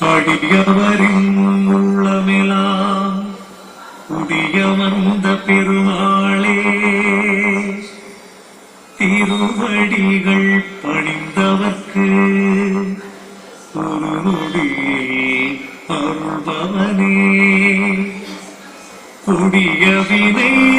அடியவரின் உள்ளமெலாம் புதிய வந்த பெருமாளே. திருவடிகள் பணிந்தவர்க்கு ஒரு நொடியில் அருள்பவனே. கொடிய வினை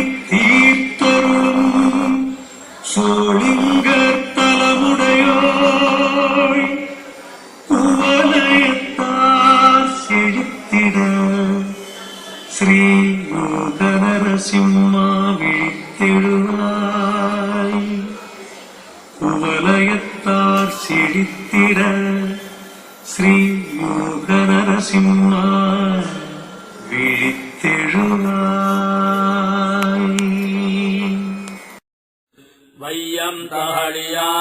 ஸ்ரீ யோகநரசிம்மா விழித்தெழுவாய் வையம் தகழியா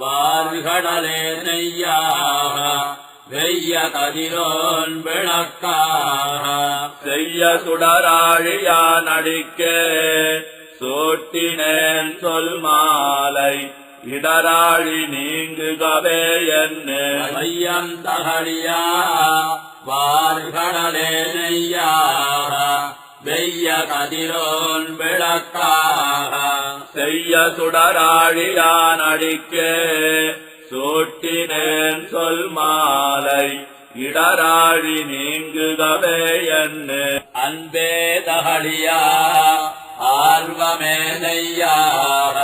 வார்கடலே நெய்யாக வெய்ய கதிரோன் விளக்காக. செய்ய சுடராழியா நடிக்கே சூட்டினேன் சொல் மாலை இடராழி நீங்குகவே என்ன. வையம் தகழியா வார்கடலே நெய்யாக வெய்ய கதிரோன் விளக்காக செய்ய சுடராழியான் அடிக்கே சூட்டினேன் சொல் மாலை இடராழி நீங்குகவே என்ன. அன்பே தகழியா ஆர்வமே நெய்யாக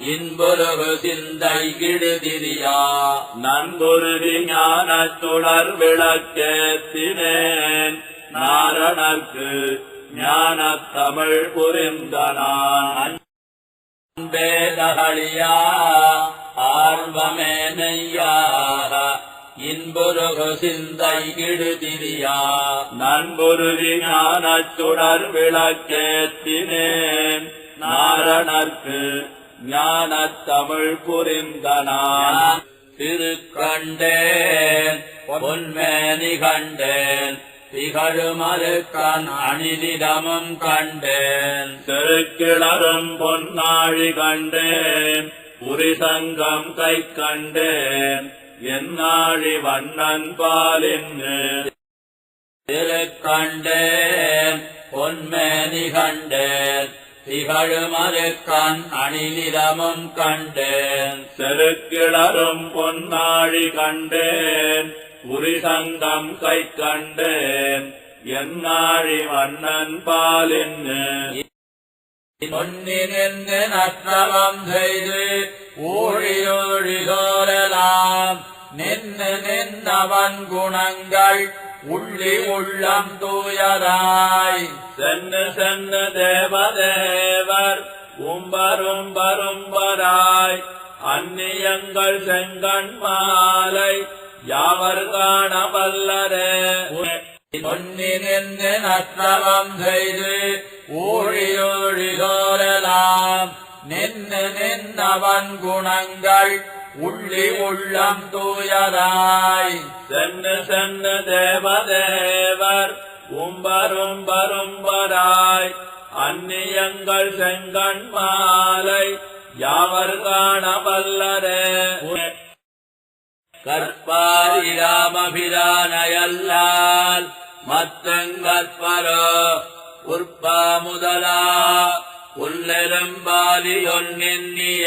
இன்புருகு சிந்தை கிடுதிரியா. நன்புருதி ஞானத் தொடர் விளக்கேத்தினேன். நாரணர்க்கு ஞானத் தமிழ் புரிந்த நான் அன்பேதகளியா ஆர்வமே நெய்யாக இன்புருகு சிந்தை கிடுதிரியா. நண்புருதி சுடர் விளக்கேத்தினேன். நாரணர்க்கு ஞானத் தமிழ் புரிந்த நான் திருக்கண்டேன் பொன்மேனி கண்டேன் திகழுமருக்கண் அணிதிடமும் கண்டேன். திருக்கிளரும் பொன்னாழி கண்டேன் புரிசங்கம் கை கண்டேன் என்னாழி வண்ணன் பாலின்னு திருக்கண்டேன் பொன்மேனி கண்டேன் திகழுமருக்கண் அணிநிலமும் கண்டேன். செருக்கிளரும் பொன்னாழி கண்டேன். புரிசங்கம் கை கண்டேன். என்னாழி வண்ணன் பாலின்னு. பொன்னினின்று நற்றவம் செய்து ஊழியோழிகோரலாம் நின்று நின்றவன் குணங்கள் உள்ளி உள்ளம் தூயதாய். சென்னு சென்னு தேவதேவர் உம்பரும் பரும்பராய் அந்நியங்கள் செங்கண் மாலை யாவர் காண வல்லரே பொன்னினின்று நற்றவம் செய்து ஊழியோழிகோரலாம் நின்று நின்றவன் குணங்கள் உள்ளி உள்ளம் தூயதாய். சென்னு சென்னு தேவதேவர் உம்பரும் பரும்பராய் அந்நியங்கள் செங்கண் மாலை யாவர் காண வல்லரே கற்பாரிராமபிரானையல்லால் மத்தங்கற்பரோ உற்பா முதலா. உள்ளெரும்பாலி ஒன்னெண்ணிய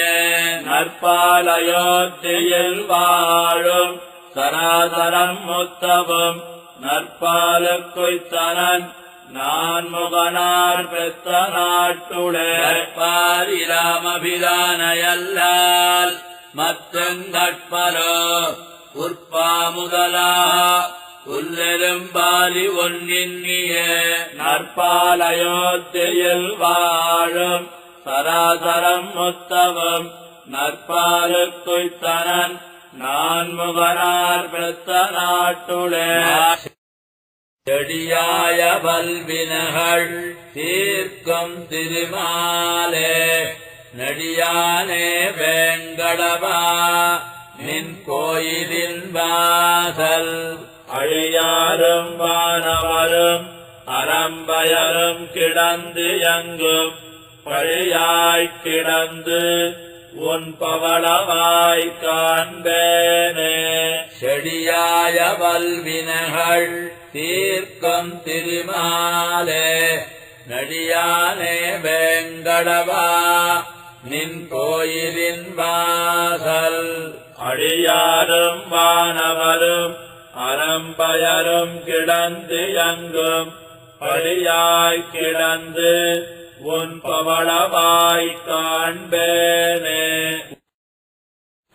நற்பாலயோத்தியில் வாழும் சராசரம் முத்தவும் நற்பாலுக்குய்த்தனன் நான் முகனார் பெத்த நாட்டுடே ராமபிதானையல்லால் மத்தங்கட்பரோ உற்பா முதலா உள்ளெரும்பாலி ஒன்னின்னிய நற்பாலயோத்தியில் வாழும் சராசரம் முத்தவம் நற்பாலுக்குய்த்தனன் நான் முகனார் பெத்த நாட்டுளே. செடியாய வல்வினகள் தீர்க்கும் திருமாலே. நடியானே வேங்கடவா நின் கோயிலின் வாசல். அழியாரும் வானவரும் அறம்பயரும் கிடந்து எங்கும் பழியாய் கிடந்து உன் பவளவாய் காண்பேனே. செடியாய வல்வினகள் தீர்க்கம் திருமாலே நடியானே வேங்கடவா நின் கோயிலின் வாசல். அடியாரும் வானவரும் அறம்பயரும் கிடந்து எங்கும் படியாய் கிடந்து உன் பவளவாய் காண்பேனே.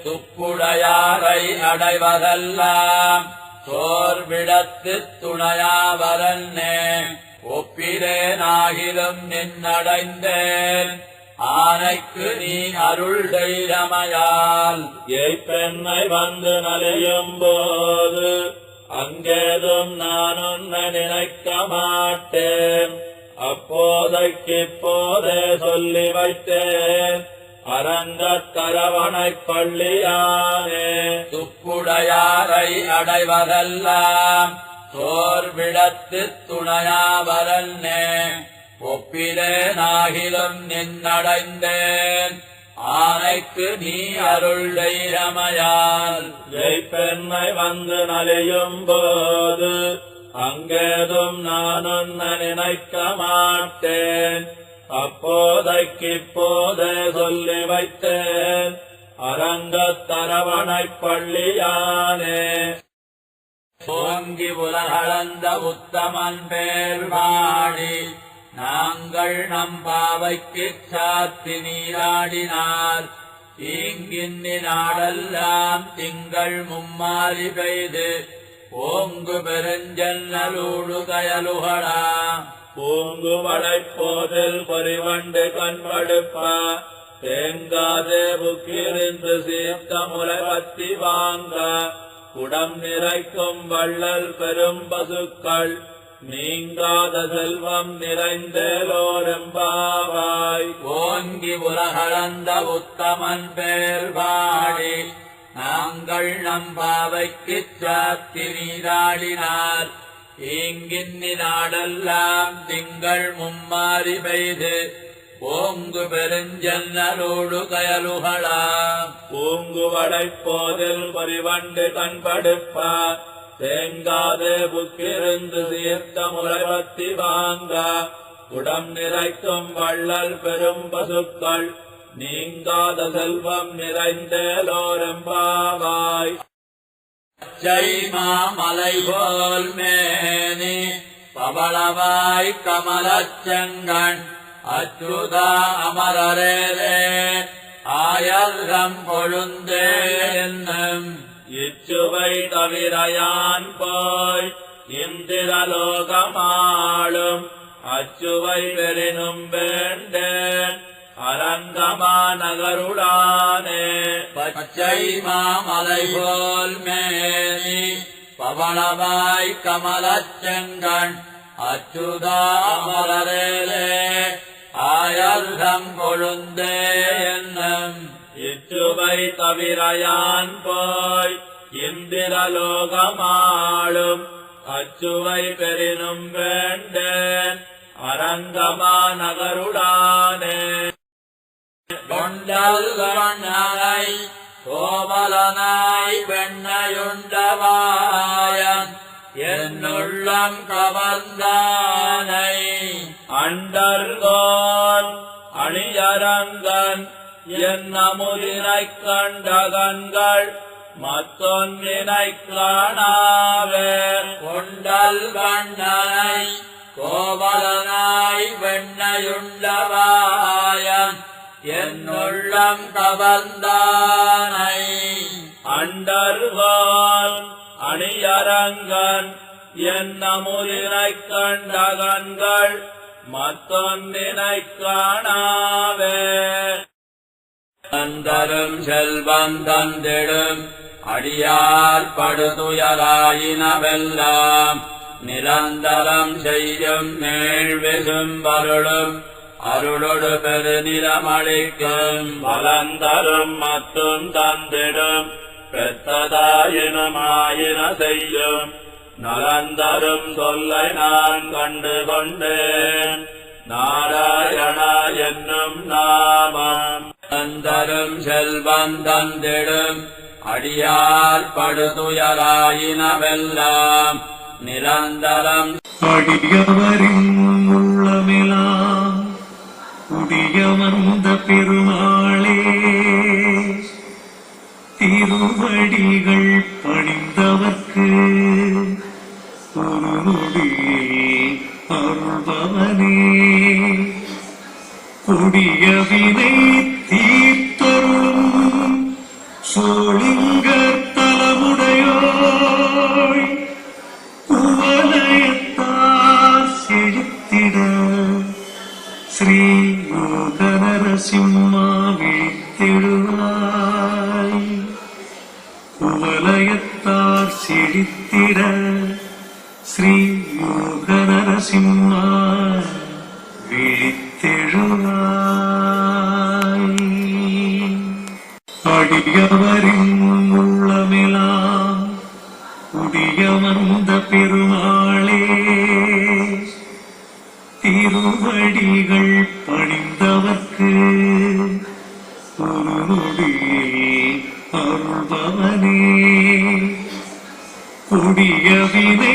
துப்புடையாரை அடைவதெல்லாம் சோர்விடத்து துணையாவரன்னே. ஒப்பிரேனாகிலும் நின்னடைந்தேன். ஆனைக்கு நீ அருள் தைரமையால் ஏய்ப்பெண்ணை வந்து நலியும் போது அங்கேதும் நான் உன்னை நினைக்க மாட்டேன். அப்போதைக்கு இப்போதே சொல்லி வைத்தேன். அரங்கத்தரவணைப் பள்ளியானே. துப்புடையாரை அடைவதெல்லாம் சோர்விடத்து துணையாவரன்னே ஒப்பிலேனாகிலும் நின்னடைந்தேன் ஆனைக்கு நீ அருள் தைரமையால் ஜெய்ப்பெண்ணை வந்து நலியும் போது அங்கேதும் நான் உன்னை நினைக்க மாட்டேன். அப்போதைக்கு இப்போதே சொல்லி வைத்தேன். அரங்கத்தரவணைப் பள்ளியானே. ஓங்கி உலகளந்த உத்தமன் பேர் வாடி நாங்கள் நம் பாவைக்கு சாத்தி நீராடினார். தீங்கின்னி நாடெல்லாம் திங்கள் மும்மாறி பெய்து ஓங்கு பெருஞ்சன்னலூடு கயலுகளா பூங்குவளைப் வளைப்போதில் பொறிவண்டு கண்படுப்பா. தேங்காதே புக்கிருந்து சீர்த்த முறை வாங்க. குடம் நிறைக்கும் வள்ளல் பெரும் பசுக்கள். நீங்காத செல்வம் நிறைந்தேலோரெம்பாவாய் ஓங்கி உலகளந்த உத்தமன் பேர் பாடி. நாங்கள் நம் பாவைக்கு சாத்தி நீராடினார். ஈங்கின்னி நாடெல்லாம் திங்கள் மும்மாறி பெய்து. ஓங்கு பெருஞ்சன்னலோடு கயலுகளா பூங்குவளைப் போதில் பொறிவண்டு கண்படுப்ப தேங்காதே புக்கிருந்து சீர்த்த முறைபத்தி வாங்க. குடம் நிறைக்கும் வள்ளல் பெரும் பசுக்கள் நீங்காத செல்வம் நிறைந்தேலோரெம்பாவாய் ஜெய்மாமலை போல் மேனி பவளவாய் கமலச் செங்கண் அச்சுதா அமரரேரே ஆயர்தம் கொழுந்தே என்னும் இச்சுவை தவிரையான் போய் இந்திரலோகமாளும் அச்சுவை பெறினும் வேண்டேன் அரங்கமா நகருடானே பச்சை மாமலை போல் மேனி பவளவாய் கமலச் செங்கண் அச்சுதா அமரரேரே ஆயர்தம் கொழுந்தே என்னும் இச்சுவை தவிரையான் போய் இந்திரலோகமாளும் அச்சுவை பெறினும் வேண்டேன் அரங்கமா நகருடானே கொண்டல் வண்ணனை கோமலனாய் வெண்ணையுண்டவாயன் என்னுள்ளம் கவர்ந்தானை. அண்டர்கோன் அணியரங்கன் என் அமுதினைக் கண்ட கண்கள் மத்தொன்னினைக் காணாவே. கொண்டல் கண்டனை கோவலனாய் வெண்ணையுண்டவாயன் என்னுள்ளம் கவர்ந்தானை. அண்டர்வான் அணியரங்கன் என் அமுதினைக் கண்ட கண்கள் மத்தொன்னினைக் காணாவே. தந்தரும் செல்வம் தந்திடும். அடியார் படுதுயராயினவெல்லாம் நிரந்தரம் செய்யும் மேழ்விசும் வருளும். அருளொடு பெருநிலமளிக்கும். வளந்தரும் மத்தும் தந்திடும். பெற்றதாயினுமாயின செய்யும். நலந்தரும் தொல்லை நான் கண்டு கொண்டேன். நாராயணா என்னும் நாமம். அந்தரும் செல்வம் தந்திடும். அடியார் படுதுயராயினவெல்லாம் நிரந்தரம். அடியவரின் உள்ளமெலாம் உடைய வந்த பெருமாளே திருவடிகள் பணிந்தவர்க்கு ஒரு நொடியே அருள்பவனே கொடிய வினை தீர்த்தருளும் சோழிங்கர் தலமுடையோய் குவலயத்தார் செழித்திட ஸ்ரீ யோகநரசிம்மா விழித்தெழுவாய் குவலயத்தார் செழித்திட ஸ்ரீ யோகநரசிம்மா விழித்தெழுவாய் அடியவரின் உள்ளமெலாம் உடைய பெருமாளே திருவடிகள் பணிந்தவர்க்கு ஒரு அருள்பவனே. கொடிய வினை